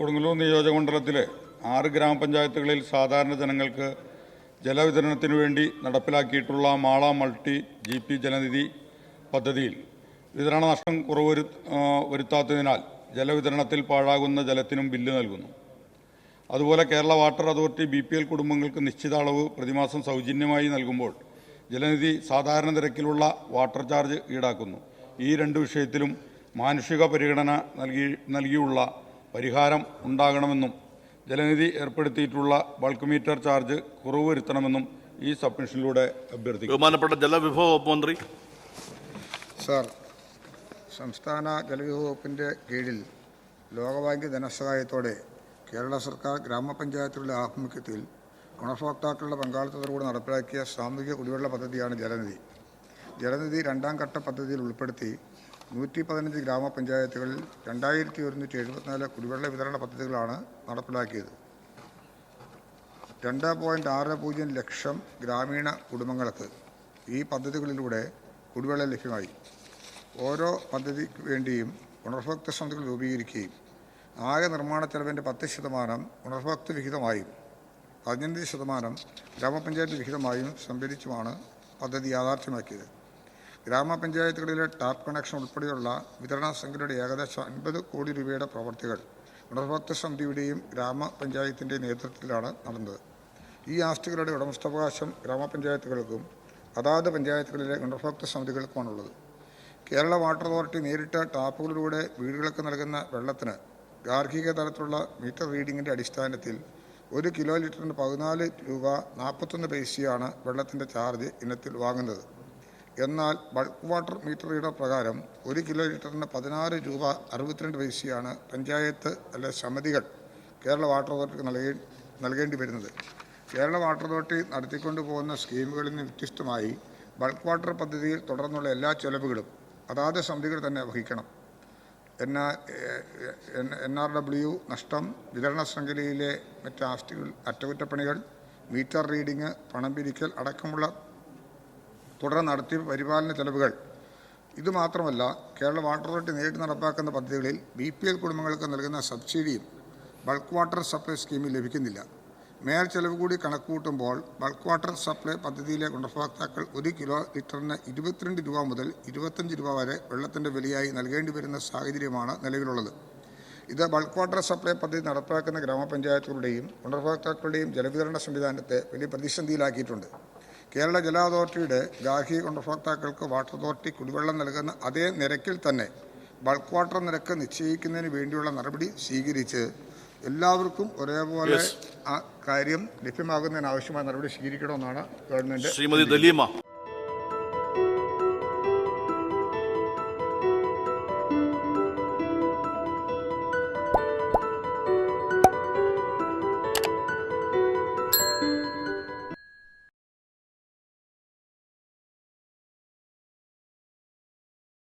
കൊടുങ്ങല്ലൂർ നിയോജകമണ്ഡലത്തിലെ ആറ് ഗ്രാമപഞ്ചായത്തുകളിൽ സാധാരണ ജനങ്ങൾക്ക് ജലവിതരണത്തിനു വേണ്ടി നടപ്പിലാക്കിയിട്ടുള്ള Mala multi G P Jalanidhi പദ്ധതിയിൽ. വിതരണ നഷ്ടം കുറവ് വരുത്താത്തതിനാൽ ജലവിതരണത്തിൽ പാഴാകുന്ന ജലത്തിനും ബില്ല് നൽകുന്നു. അതുപോലെ Kerala water authority B P L കുടുംബങ്ങൾക്ക് നിശ്ചിത അളവ് പ്രതിമാസം സൗജന്യമായി നൽകുമ്പോൾ ജലനിധി സാധാരണ നിരക്കിലുള്ള വാട്ടർ ചാർജ് ഈടാക്കുന്നു. ഈ രണ്ട് വിഷയത്തിലും മാനുഷിക പരിഗണന നൽകി നൽകിയുള്ള പരിഹാരം ഉണ്ടാകണമെന്നും ജലനിധി ഏർപ്പെടുത്തിയിട്ടുള്ള ബൾക്ക് മീറ്റർ ചാർജ് കുറവ് വരുത്തണമെന്നും ഈ സബ്മിഷനിലൂടെ അഭ്യർത്ഥിക്കും ബഹുമാനപ്പെട്ട ജലവിഭവ വകുപ്പ് മന്ത്രി. സാർ സംസ്ഥാന ജലവിഭവ വകുപ്പിന്റെ കീഴിൽ ലോകബാങ്ക് ധനസഹായത്തോടെ കേരള സർക്കാർ ഗ്രാമപഞ്ചായത്തുകളുടെ ആഭിമുഖ്യത്തിൽ ഗുണഭോക്താക്കളുടെ പങ്കാളിത്തത്തോടുകൂടി നടപ്പിലാക്കിയ സാമൂഹിക കുടിവെള്ള പദ്ധതിയാണ് ജലനിധി. ജലനിധി രണ്ടാം ഘട്ട പദ്ധതിയിൽ ഉൾപ്പെടുത്തി നൂറ്റി പതിനഞ്ച് ഗ്രാമപഞ്ചായത്തുകളിൽ രണ്ടായിരത്തി ഒരുന്നൂറ്റി എഴുപത്തിനാല് കുടിവെള്ള വിതരണ പദ്ധതികളാണ് നടപ്പിലാക്കിയത്. രണ്ട് പോയിന്റ് ആറ് പൂജ്യം ലക്ഷം ഗ്രാമീണ കുടുംബങ്ങൾക്ക് ഈ പദ്ധതികളിലൂടെ കുടിവെള്ളം ലഭ്യമായി. ഓരോ പദ്ധതിക്ക് വേണ്ടിയും ഗുണഭോക്തൃ സമിതികൾ രൂപീകരിക്കുകയും ആകെ നിർമ്മാണ ചെലവിന്റെ പത്ത് ശതമാനം ഗുണഭോക്തൃ വിഹിതമായും പതിനഞ്ച് ശതമാനം ഗ്രാമപഞ്ചായത്ത് വിഹിതമായും സംഭരിച്ചുമാണ് പദ്ധതി യാഥാർത്ഥ്യമാക്കിയത്. ഗ്രാമപഞ്ചായത്തുകളിലെ ടാപ്പ് കണക്ഷൻ ഉൾപ്പെടെയുള്ള വിതരണ സംഖ്യയുടെ ഏകദേശം അൻപത് കോടി രൂപയുടെ പ്രവർത്തികൾ ഗുണഭോക്തൃ സമിതിയുടെയും ഗ്രാമപഞ്ചായത്തിന്റെയും നേതൃത്വത്തിലാണ് നടന്നത്. ഈ ആസ്തികളുടെ ഉടമസ്ഥാവകാശം ഗ്രാമപഞ്ചായത്തുകൾക്കും അതാത് പഞ്ചായത്തുകളിലെ ഗുണഭോക്തൃ സമിതികൾക്കുമാണുള്ളത്. കേരള വാട്ടർ അതോറിറ്റി നേരിട്ട് ടാപ്പുകളിലൂടെ വീടുകൾക്ക് നൽകുന്ന വെള്ളത്തിന് ഗാർഹിക തലത്തിലുള്ള മീറ്റർ റീഡിങ്ങിന്റെ അടിസ്ഥാനത്തിൽ ഒരു കിലോ ലിറ്ററിന് പതിനാല് രൂപ നാൽപ്പത്തൊന്ന് പൈസയാണ് വെള്ളത്തിന്റെ ചാർജ് ഇനത്തിൽ വാങ്ങുന്നത്. എന്നാൽ ബൾക്ക് വാട്ടർ മീറ്റർ റീഡർ പ്രകാരം ഒരു കിലോ ലിറ്ററിന് പതിനാറ് രൂപ അറുപത്തിരണ്ട് പൈസയാണ് പഞ്ചായത്ത് അല്ലെ സമിതികൾ കേരള വാട്ടർ അതോറിറ്റിക്ക് നൽകേ നൽകേണ്ടി വരുന്നത്. കേരള വാട്ടർ അതോറിറ്റി നടത്തിക്കൊണ്ടു പോകുന്ന സ്കീമുകളിൽ നിന്ന് വ്യത്യസ്തമായി ബൾക്ക് വാട്ടർ പദ്ധതിയിൽ തുടർന്നുള്ള എല്ലാ ചെലവുകളും അതാത് സമിതികൾ തന്നെ വഹിക്കണം. N R N R W നഷ്ടം വിതരണ ശൃംഖലയിലെ മറ്റ് ആസ്തികൾ അറ്റകുറ്റപ്പണികൾ മീറ്റർ റീഡിംഗ് പണം പിരിക്കൽ അടക്കമുള്ള തുടർ നടത്തി പരിപാലന ചെലവുകൾ. ഇതുമാത്രമല്ല കേരള വാട്ടർ അതോറിറ്റി നേരിട്ട് നടപ്പാക്കുന്ന പദ്ധതികളിൽ ബി പി എൽ കുടുംബങ്ങൾക്ക് നൽകുന്ന സബ്സിഡിയും ബൾക്ക് വാട്ടർ സപ്ലൈ സ്കീമിൽ ലഭിക്കുന്നില്ല. മേൽ ചെലവ് കൂടി കണക്കുകൂട്ടുമ്പോൾ ബൾക്ക് വാട്ടർ സപ്ലൈ പദ്ധതിയിലെ ഗുണഭോക്താക്കൾ ഒരു കിലോ ലിറ്ററിന് ഇരുപത്തിരണ്ട് രൂപ മുതൽ ഇരുപത്തഞ്ച് രൂപ വരെ വെള്ളത്തിന്റെ വിലയായി നൽകേണ്ടി വരുന്ന സാഹചര്യമാണ് നിലവിലുള്ളത്. ഇത് ബൾക്ക് വാട്ടർ സപ്ലൈ പദ്ധതി നടപ്പാക്കുന്ന ഗ്രാമപഞ്ചായത്തുകളുടെയും ഗുണഭോക്താക്കളുടെയും ജലവിതരണ സംവിധാനത്തെ വലിയ പ്രതിസന്ധിയിലാക്കിയിട്ടുണ്ട്. കേരള ജല അതോറിറ്റിയുടെ ഗാർഹിക ഗുണഭോക്താക്കൾക്ക് വാട്ടർ അതോറിറ്റി കുടിവെള്ളം നൽകുന്ന അതേ നിരക്കിൽ തന്നെ ബൾക്ക് വാട്ടർ നിരക്ക് നിശ്ചയിക്കുന്നതിന് വേണ്ടിയുള്ള നടപടി സ്വീകരിച്ച് എല്ലാവർക്കും ഒരേപോലെ ആ കാര്യം ലഭ്യമാകുന്നതിന് ആവശ്യമായ നടപടി സ്വീകരിക്കണമെന്നാണ് ഗവൺമെന്റ് ശ്രീമതി ദലീമ.